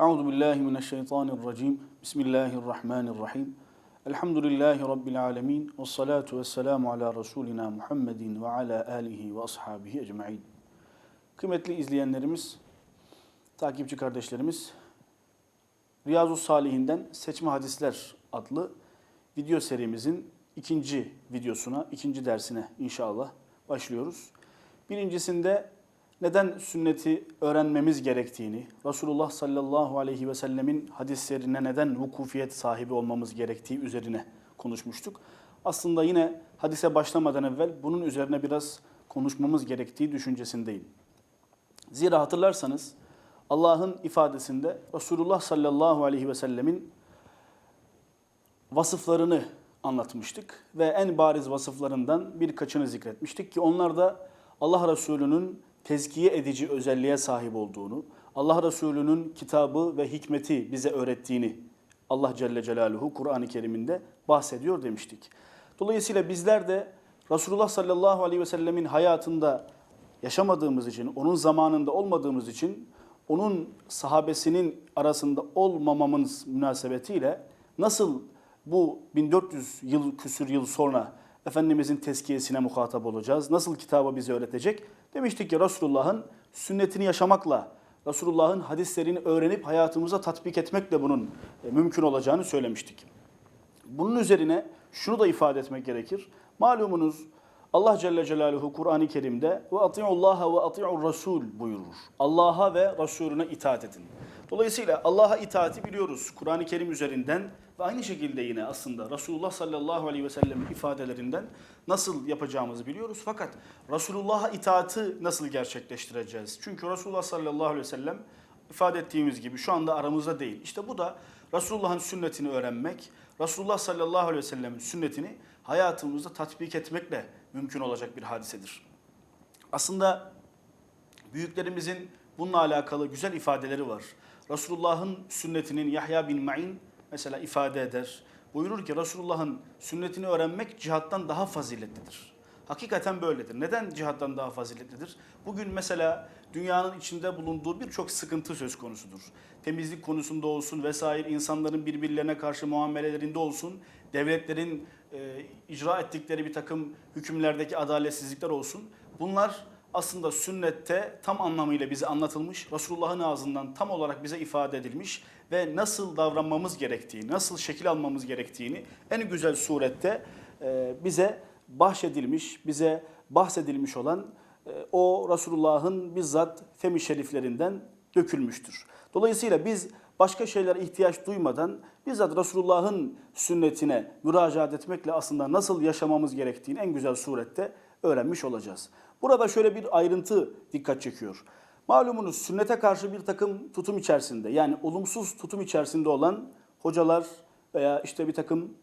Euzu billahi mineşşeytanirracim. Bismillahirrahmanirrahim. Elhamdülillahi rabbil alamin. Ves salatu vesselamu ala rasulina Muhammedin ve ala alihi ve ashabihi ecmaîn. Kıymetli izleyenlerimiz, takipçi kardeşlerimiz, Riyazu Salihinden Seçme Hadisler adlı video serimizin ikinci videosuna, ikinci dersine inşallah başlıyoruz. Birincisinde neden sünneti öğrenmemiz gerektiğini, Resulullah sallallahu aleyhi ve sellemin hadislerine neden vukufiyet sahibi olmamız gerektiği üzerine konuşmuştuk. Aslında yine hadise başlamadan evvel bunun üzerine biraz konuşmamız gerektiği düşüncesindeyim. Zira hatırlarsanız Allah'ın ifadesinde Resulullah sallallahu aleyhi ve sellemin vasıflarını anlatmıştık ve en bariz vasıflarından birkaçını zikretmiştik ki onlar da Allah Resulü'nün tezkiye edici özelliğe sahip olduğunu, Allah Resulü'nün kitabı ve hikmeti bize öğrettiğini Allah Celle Celaluhu Kur'an-ı Kerim'inde bahsediyor demiştik. Dolayısıyla bizler de Resulullah sallallahu aleyhi ve sellemin hayatında yaşamadığımız için, onun zamanında olmadığımız için, onun sahabesinin arasında olmamamız münasebetiyle nasıl bu 1400 yıl küsür yıl sonra Efendimizin tezkiyesine muhatap olacağız? Nasıl kitabı bize öğretecek? Demiştik ki Resulullah'ın sünnetini yaşamakla, Resulullah'ın hadislerini öğrenip hayatımıza tatbik etmekle bunun e, mümkün olacağını söylemiştik. Bunun üzerine şunu da ifade etmek gerekir. Malumunuz Allah Celle Celaluhu Kur'an-ı Kerim'de ve ati'ullaha ve ati'ur rasul buyurur. Allah'a ve Resulüne itaat edin. Dolayısıyla Allah'a itaati biliyoruz Kur'an-ı Kerim üzerinden ve aynı şekilde yine aslında Resulullah sallallahu aleyhi ve sellem'in ifadelerinden nasıl yapacağımızı biliyoruz. Fakat Resulullah'a itaati nasıl gerçekleştireceğiz? Çünkü Resulullah sallallahu aleyhi ve sellem ifade ettiğimiz gibi şu anda aramızda değil. İşte bu da Resulullah'ın sünnetini öğrenmek, Resulullah sallallahu aleyhi ve sellem'in sünnetini hayatımızda tatbik etmekle mümkün olacak bir hadisedir. Aslında büyüklerimizin bununla alakalı güzel ifadeleri var. Resulullah'ın sünnetinin Yahya bin Ma'in mesela ifade eder. Buyurur ki Resulullah'ın sünnetini öğrenmek cihattan daha faziletlidir. Hakikaten böyledir. Neden cihattan daha faziletlidir? Bugün mesela dünyanın içinde bulunduğu birçok sıkıntı söz konusudur. Temizlik konusunda olsun vesaire insanların birbirlerine karşı muamelelerinde olsun, devletlerin e, icra ettikleri bir takım hükümlerdeki adaletsizlikler olsun. Bunlar aslında sünnette tam anlamıyla bize anlatılmış, Resulullah'ın ağzından tam olarak bize ifade edilmiş ve nasıl davranmamız gerektiğini, nasıl şekil almamız gerektiğini en güzel surette e, bize bahşedilmiş, bize bahsedilmiş olan e, o Resulullah'ın bizzat femi şeriflerinden dökülmüştür. Dolayısıyla biz başka şeylere ihtiyaç duymadan bizzat Resulullah'ın sünnetine müracaat etmekle aslında nasıl yaşamamız gerektiğini en güzel surette öğrenmiş olacağız. Burada şöyle bir ayrıntı dikkat çekiyor. Malumunuz sünnete karşı bir takım tutum içerisinde yani olumsuz tutum içerisinde olan hocalar veya işte bir takım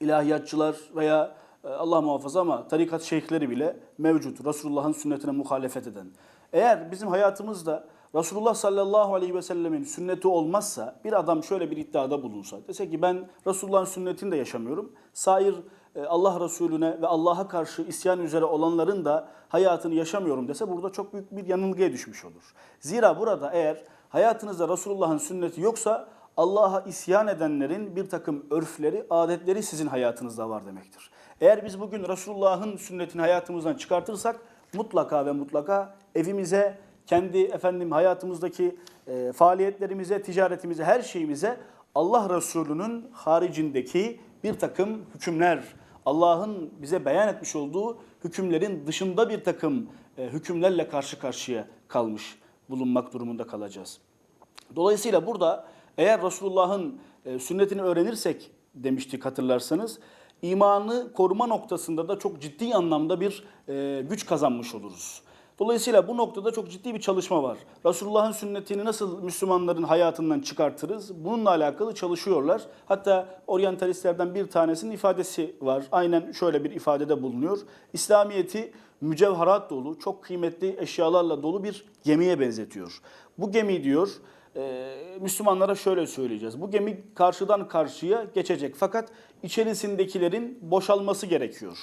ilahiyatçılar veya e, Allah muhafaza ama tarikat şeyhleri bile mevcut. Resulullah'ın sünnetine muhalefet eden. Eğer bizim hayatımızda Resulullah sallallahu aleyhi ve sellemin sünneti olmazsa bir adam şöyle bir iddiada bulunsa dese ki ben Resulullah'ın sünnetini de yaşamıyorum. Sair e, Allah Resulüne ve Allah'a karşı isyan üzere olanların da hayatını yaşamıyorum dese burada çok büyük bir yanılgıya düşmüş olur. Zira burada eğer hayatınızda Resulullah'ın sünneti yoksa Allah'a isyan edenlerin bir takım örfleri, adetleri sizin hayatınızda var demektir. Eğer biz bugün Resulullah'ın sünnetini hayatımızdan çıkartırsak mutlaka ve mutlaka evimize, kendi efendim hayatımızdaki e, faaliyetlerimize, ticaretimize, her şeyimize Allah Resulü'nün haricindeki bir takım hükümler, Allah'ın bize beyan etmiş olduğu hükümlerin dışında bir takım e, hükümlerle karşı karşıya kalmış bulunmak durumunda kalacağız. Dolayısıyla burada eğer Resulullah'ın e, sünnetini öğrenirsek demiştik hatırlarsanız imanı koruma noktasında da çok ciddi anlamda bir e, güç kazanmış oluruz. Dolayısıyla bu noktada çok ciddi bir çalışma var. Resulullah'ın sünnetini nasıl Müslümanların hayatından çıkartırız? Bununla alakalı çalışıyorlar. Hatta oryantalistlerden bir tanesinin ifadesi var. Aynen şöyle bir ifadede bulunuyor. İslamiyet'i mücevherat dolu, çok kıymetli eşyalarla dolu bir gemiye benzetiyor. Bu gemi diyor, e, Müslümanlara şöyle söyleyeceğiz. Bu gemi karşıdan karşıya geçecek fakat içerisindekilerin boşalması gerekiyor.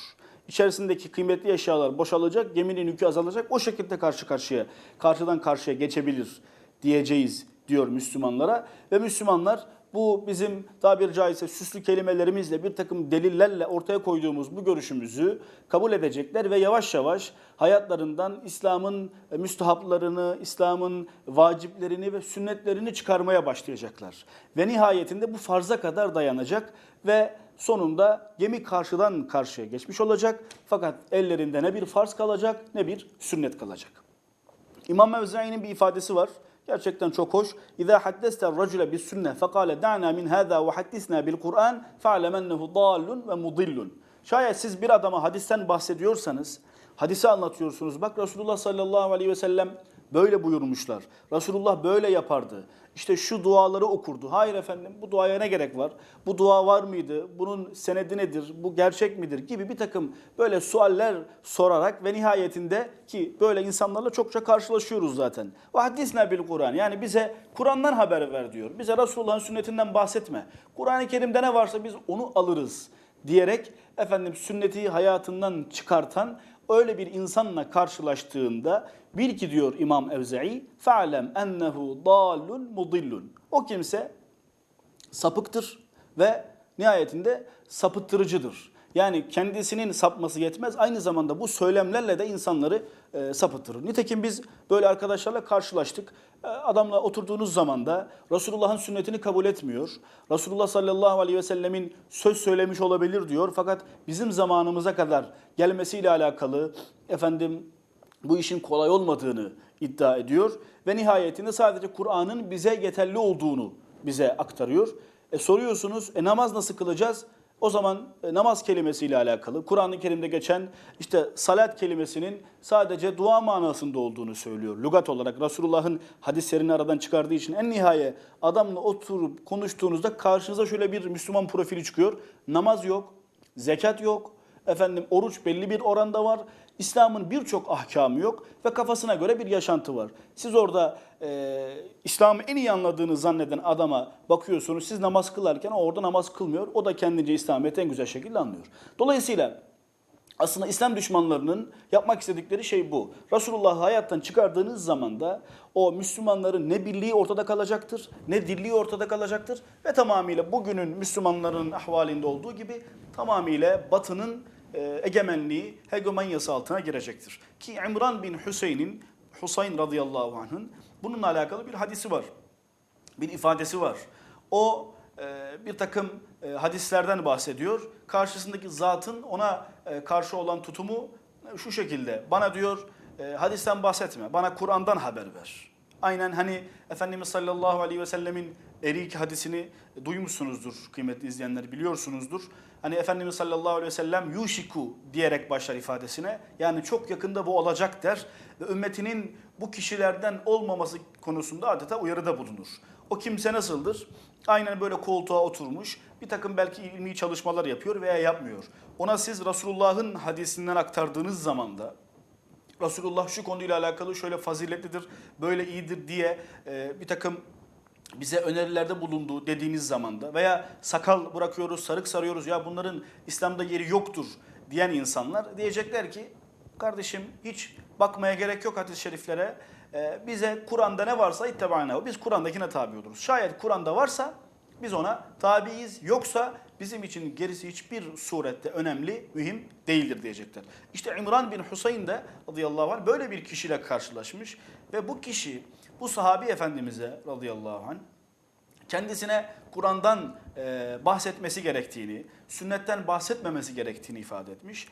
İçerisindeki kıymetli eşyalar boşalacak, geminin yükü azalacak. O şekilde karşı karşıya, karşıdan karşıya geçebilir diyeceğiz diyor Müslümanlara ve Müslümanlar bu bizim tabiri caizse süslü kelimelerimizle bir takım delillerle ortaya koyduğumuz bu görüşümüzü kabul edecekler ve yavaş yavaş hayatlarından İslam'ın müstehaplarını, İslam'ın vaciplerini ve sünnetlerini çıkarmaya başlayacaklar. Ve nihayetinde bu farza kadar dayanacak ve sonunda gemi karşıdan karşıya geçmiş olacak. Fakat ellerinde ne bir farz kalacak ne bir sünnet kalacak. İmam Mevzai'nin bir ifadesi var. Gerçekten çok hoş. İza haddeste racule bis sünne fekale da'na min hada ve haddisna bil Kur'an fa'lem ennehu dallun ve mudillun. Şayet siz bir adama hadisten bahsediyorsanız, hadisi anlatıyorsunuz. Bak Resulullah sallallahu aleyhi ve sellem böyle buyurmuşlar. Resulullah böyle yapardı. İşte şu duaları okurdu. Hayır efendim bu duaya ne gerek var? Bu dua var mıydı? Bunun senedi nedir? Bu gerçek midir? Gibi bir takım böyle sualler sorarak ve nihayetinde ki böyle insanlarla çokça karşılaşıyoruz zaten. Ve haddisne bil Kur'an. Yani bize Kur'an'dan haber ver diyor. Bize Resulullah'ın sünnetinden bahsetme. Kur'an-ı Kerim'de ne varsa biz onu alırız diyerek efendim sünneti hayatından çıkartan öyle bir insanla karşılaştığında bil ki diyor İmam Evza'i fa'lem ennehu dalun mudillun. O kimse sapıktır ve nihayetinde sapıttırıcıdır. Yani kendisinin sapması yetmez aynı zamanda bu söylemlerle de insanları e, sapıttırır. Nitekim biz böyle arkadaşlarla karşılaştık. E, adamla oturduğunuz zaman da Resulullah'ın sünnetini kabul etmiyor. Resulullah sallallahu aleyhi ve sellemin söz söylemiş olabilir diyor. Fakat bizim zamanımıza kadar gelmesiyle alakalı efendim bu işin kolay olmadığını iddia ediyor ve nihayetinde sadece Kur'an'ın bize yeterli olduğunu bize aktarıyor. E soruyorsunuz e namaz nasıl kılacağız? O zaman e, namaz kelimesiyle alakalı Kur'an-ı Kerim'de geçen işte salat kelimesinin sadece dua manasında olduğunu söylüyor. Lugat olarak Resulullah'ın hadislerini aradan çıkardığı için en nihaye adamla oturup konuştuğunuzda karşınıza şöyle bir Müslüman profili çıkıyor. Namaz yok, zekat yok, efendim oruç belli bir oranda var. İslam'ın birçok ahkamı yok ve kafasına göre bir yaşantı var. Siz orada e, İslam'ı en iyi anladığını zanneden adama bakıyorsunuz. Siz namaz kılarken orada namaz kılmıyor. O da kendince İslamiyet'i en güzel şekilde anlıyor. Dolayısıyla aslında İslam düşmanlarının yapmak istedikleri şey bu. Resulullah'ı hayattan çıkardığınız zaman da o Müslümanların ne birliği ortada kalacaktır, ne dirliği ortada kalacaktır ve tamamıyla bugünün Müslümanların ahvalinde olduğu gibi tamamıyla Batı'nın e, egemenliği, hegemonyası altına girecektir. Ki İmran bin Hüseyin'in, Husayn radıyallahu anh'ın bununla alakalı bir hadisi var. Bir ifadesi var. O e, bir takım e, hadislerden bahsediyor. Karşısındaki zatın ona karşı olan tutumu e, şu şekilde. Bana diyor e, hadisten bahsetme, bana Kur'an'dan haber ver. Aynen hani Efendimiz sallallahu aleyhi ve sellemin erik hadisini duymuşsunuzdur kıymetli izleyenler biliyorsunuzdur. Hani Efendimiz sallallahu aleyhi ve sellem yuşiku diyerek başlar ifadesine. Yani çok yakında bu olacak der ve ümmetinin bu kişilerden olmaması konusunda adeta uyarıda bulunur. O kimse nasıldır? Aynen böyle koltuğa oturmuş bir takım belki ilmi çalışmalar yapıyor veya yapmıyor. Ona siz Resulullah'ın hadisinden aktardığınız zaman da Resulullah şu konuyla alakalı şöyle faziletlidir, böyle iyidir diye e, bir takım bize önerilerde bulunduğu dediğiniz zamanda veya sakal bırakıyoruz, sarık sarıyoruz ya bunların İslam'da yeri yoktur diyen insanlar diyecekler ki kardeşim hiç bakmaya gerek yok hadis-i şeriflere. E, bize Kur'an'da ne varsa ittebanehu. Biz Kur'an'dakine tabi oluruz. Şayet Kur'an'da varsa biz ona tabiiz. Yoksa bizim için gerisi hiçbir surette önemli, mühim değildir diyecekler. İşte İmran bin Husayn de radıyallahu anh böyle bir kişiyle karşılaşmış ve bu kişi bu sahabi efendimize radıyallahu anh kendisine Kur'an'dan e, bahsetmesi gerektiğini, sünnetten bahsetmemesi gerektiğini ifade etmiş.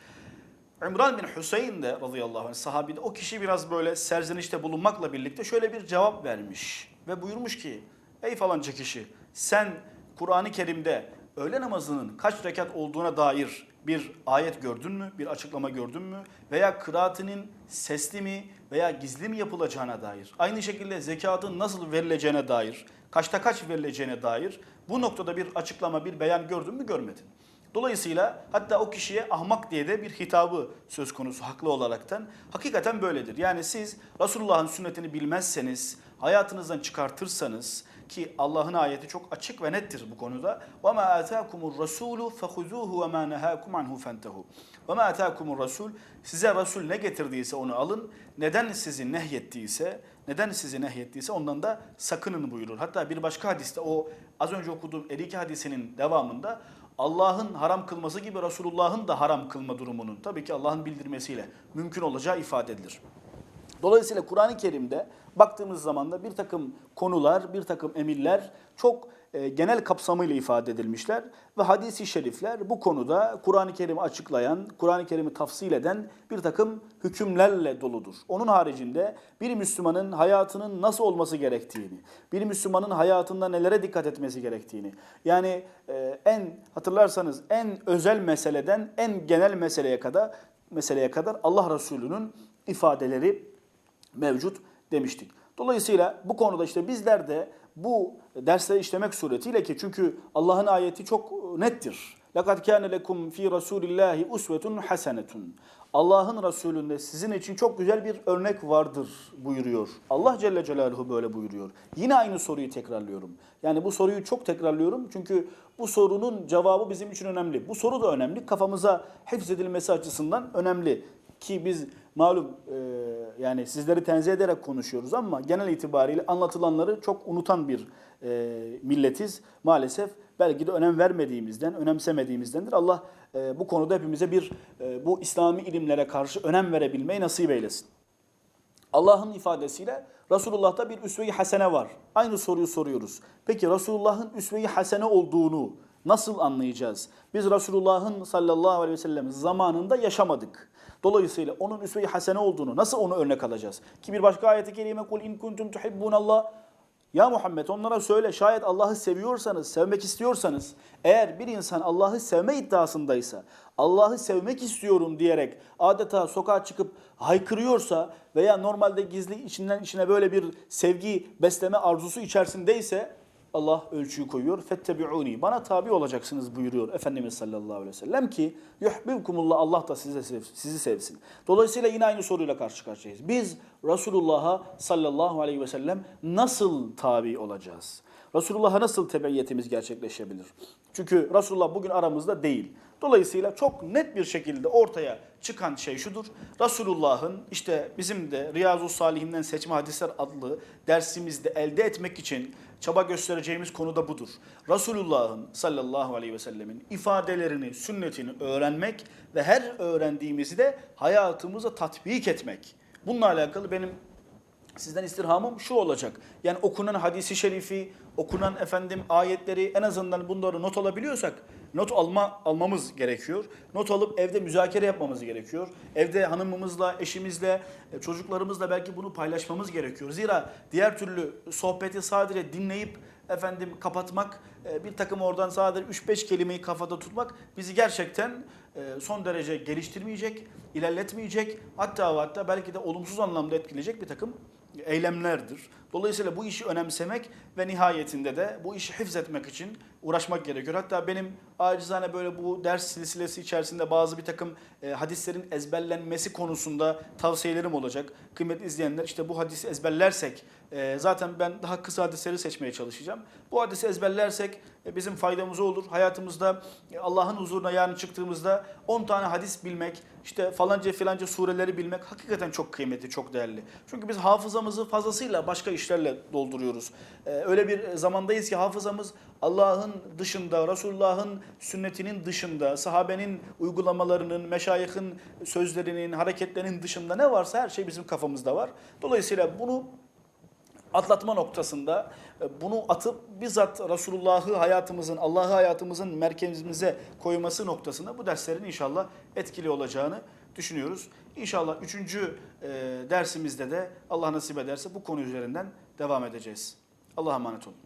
İmran bin Hüseyin de radıyallahu anh sahabi de o kişi biraz böyle serzenişte bulunmakla birlikte şöyle bir cevap vermiş. Ve buyurmuş ki ey falanca kişi sen Kur'an-ı Kerim'de öğle namazının kaç rekat olduğuna dair bir ayet gördün mü, bir açıklama gördün mü? Veya kıraatinin sesli mi veya gizli mi yapılacağına dair, aynı şekilde zekatın nasıl verileceğine dair, kaçta kaç verileceğine dair bu noktada bir açıklama, bir beyan gördün mü görmedin. Dolayısıyla hatta o kişiye ahmak diye de bir hitabı söz konusu haklı olaraktan. Hakikaten böyledir. Yani siz Resulullah'ın sünnetini bilmezseniz, hayatınızdan çıkartırsanız, ki Allah'ın ayeti çok açık ve nettir bu konuda. وَمَا آتَاكُمُ الرَّسُولُ فَخُذُوهُ وَمَا نَهَاكُمْ عَنْهُ فَانْتَهُ وَمَا آتَاكُمُ الرَّسُولُ Size Resul ne getirdiyse onu alın. Neden sizi nehyettiyse, neden sizi nehyettiyse ondan da sakının buyurur. Hatta bir başka hadiste o az önce okuduğum 52 hadisinin devamında Allah'ın haram kılması gibi Resulullah'ın da haram kılma durumunun tabii ki Allah'ın bildirmesiyle mümkün olacağı ifade edilir. Dolayısıyla Kur'an-ı Kerim'de baktığımız zaman da bir takım konular, bir takım emirler çok e, genel kapsamıyla ifade edilmişler ve hadisi şerifler bu konuda Kur'an-ı Kerim'i açıklayan, Kur'an-ı Kerim'i tafsil eden bir takım hükümlerle doludur. Onun haricinde bir Müslümanın hayatının nasıl olması gerektiğini, bir Müslümanın hayatında nelere dikkat etmesi gerektiğini, yani e, en hatırlarsanız en özel meseleden en genel meseleye kadar meseleye kadar Allah Resulü'nün ifadeleri mevcut demiştik. Dolayısıyla bu konuda işte bizler de bu dersleri işlemek suretiyle ki çünkü Allah'ın ayeti çok nettir. لَقَدْ كَانَ لَكُمْ ف۪ي رَسُولِ اللّٰهِ اُسْوَةٌ حَسَنَةٌ Allah'ın Resulü'nde sizin için çok güzel bir örnek vardır buyuruyor. Allah Celle Celaluhu böyle buyuruyor. Yine aynı soruyu tekrarlıyorum. Yani bu soruyu çok tekrarlıyorum çünkü bu sorunun cevabı bizim için önemli. Bu soru da önemli. Kafamıza hifzedilmesi açısından önemli. Ki biz malum e, yani sizleri tenzih ederek konuşuyoruz ama genel itibariyle anlatılanları çok unutan bir e, milletiz. Maalesef belki de önem vermediğimizden, önemsemediğimizdendir. Allah e, bu konuda hepimize bir e, bu İslami ilimlere karşı önem verebilmeyi nasip eylesin. Allah'ın ifadesiyle Resulullah'ta bir üsve-i hasene var. Aynı soruyu soruyoruz. Peki Resulullah'ın üsve-i hasene olduğunu nasıl anlayacağız? Biz Resulullah'ın sallallahu aleyhi ve sellem zamanında yaşamadık. Dolayısıyla onun üsve-i hasene olduğunu nasıl onu örnek alacağız? Ki bir başka ayeti kerime kul in kuntum tuhibbunallah ya Muhammed onlara söyle şayet Allah'ı seviyorsanız, sevmek istiyorsanız, eğer bir insan Allah'ı sevme iddiasındaysa, Allah'ı sevmek istiyorum diyerek adeta sokağa çıkıp haykırıyorsa veya normalde gizli içinden içine böyle bir sevgi besleme arzusu içerisindeyse Allah ölçüyü koyuyor. Fettebi'uni. Bana tabi olacaksınız buyuruyor Efendimiz sallallahu aleyhi ve sellem ki yuhbibkumullah Allah da sev, sizi sevsin. Dolayısıyla yine aynı soruyla karşı karşıyayız. Biz Resulullah'a sallallahu aleyhi ve sellem nasıl tabi olacağız? Resulullah'a nasıl tebeyyetimiz gerçekleşebilir? Çünkü Resulullah bugün aramızda değil. Dolayısıyla çok net bir şekilde ortaya çıkan şey şudur. Resulullah'ın işte bizim de Riyazu Salihinden Seçme Hadisler adlı dersimizde elde etmek için çaba göstereceğimiz konu da budur. Resulullah'ın sallallahu aleyhi ve sellemin ifadelerini, sünnetini öğrenmek ve her öğrendiğimizi de hayatımıza tatbik etmek. Bununla alakalı benim sizden istirhamım şu olacak. Yani okunan hadisi şerifi, okunan efendim ayetleri en azından bunları not alabiliyorsak not alma almamız gerekiyor. Not alıp evde müzakere yapmamız gerekiyor. Evde hanımımızla, eşimizle, e, çocuklarımızla belki bunu paylaşmamız gerekiyor. Zira diğer türlü sohbeti sadece dinleyip efendim kapatmak, e, bir takım oradan sadece 3-5 kelimeyi kafada tutmak bizi gerçekten e, son derece geliştirmeyecek, ilerletmeyecek, hatta hatta belki de olumsuz anlamda etkileyecek bir takım eylemlerdir. Dolayısıyla bu işi önemsemek ve nihayetinde de bu işi hifzetmek için uğraşmak gerekiyor. Hatta benim acizane böyle bu ders silsilesi içerisinde bazı bir takım e, hadislerin ezberlenmesi konusunda tavsiyelerim olacak. Kıymetli izleyenler işte bu hadisi ezberlersek e, zaten ben daha kısa hadisleri seçmeye çalışacağım. Bu hadisi ezberlersek e, bizim faydamıza olur. Hayatımızda e, Allah'ın huzuruna yarın çıktığımızda 10 tane hadis bilmek, işte falanca filanca sureleri bilmek hakikaten çok kıymetli, çok değerli. Çünkü biz hafızamızı fazlasıyla başka işlerle dolduruyoruz. Ee, öyle bir zamandayız ki hafızamız Allah'ın dışında, Resulullah'ın sünnetinin dışında, sahabenin uygulamalarının, meşayihin sözlerinin, hareketlerinin dışında ne varsa her şey bizim kafamızda var. Dolayısıyla bunu atlatma noktasında e, bunu atıp bizzat Resulullah'ı hayatımızın, Allah'ı hayatımızın merkezimize koyması noktasında bu derslerin inşallah etkili olacağını düşünüyoruz. İnşallah üçüncü e, dersimizde de Allah nasip ederse bu konu üzerinden devam edeceğiz. Allah'a emanet olun.